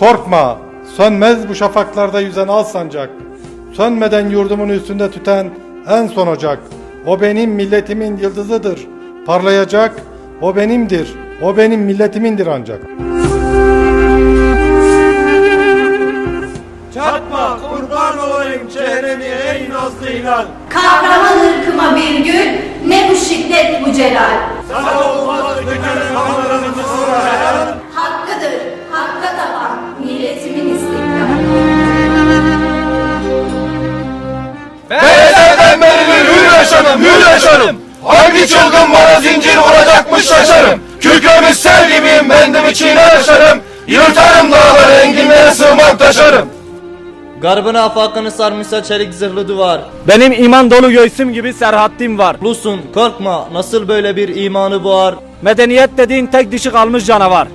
Korkma, sönmez bu şafaklarda yüzen al sancak. Sönmeden yurdumun üstünde tüten en son ocak. O benim milletimin yıldızıdır. Parlayacak, o benimdir. O benim milletimindir ancak. Çatma kurban olayım çehreni ey nazlı hilal. Kahraman ırkıma bir gün ne bu şiddet bu celal. Sana yaşarım. Hangi çılgın bana zincir vuracakmış şaşarım. Kürkümüz sel gibiyim, bendim içine yaşarım. Yırtarım dağları, enginlere sığmak taşarım. Garbına afakını sarmışsa çelik zırhlı duvar. Benim iman dolu göğsüm gibi serhattim var. Ulusun korkma nasıl böyle bir imanı boğar. Medeniyet dediğin tek dişi kalmış canavar.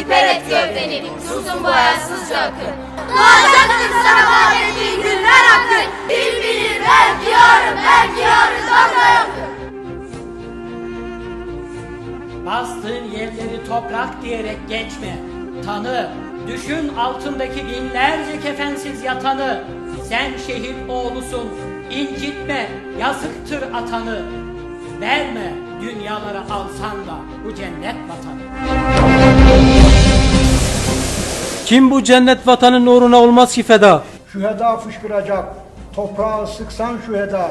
Siper et gövdeni, susun bu ayarsızca akın. Doğacaktır sana mahvettiğin günler hakkı. Kim bilir belki yarın, belki yarın daha yakın. Bastığın yerleri toprak diyerek geçme. Tanı, düşün altındaki binlerce kefensiz yatanı. Sen şehit oğlusun, incitme, yazıktır atanı. Verme dünyalara alsan da bu cennet vatanı. Kim bu cennet vatanın uğruna olmaz ki feda? Şüheda fışkıracak. Toprağa sıksan şüheda.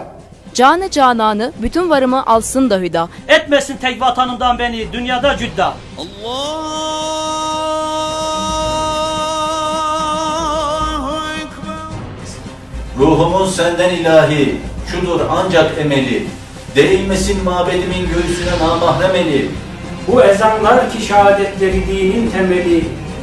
Canı cananı bütün varımı alsın da hüda. Etmesin tek vatanından beni dünyada cüdda. Ruhumuz senden ilahi, şudur ancak emeli. Değilmesin mabedimin göğsüne namahrem eli. Bu ezanlar ki şehadetleri dinin temeli,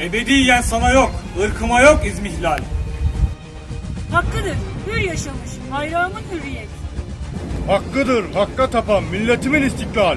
Ebediyen sana yok, ırkıma yok izmihlal. Hakkıdır, hür yaşamış, hayramın hürriyet. Hakkıdır, hakka tapan milletimin istiklal.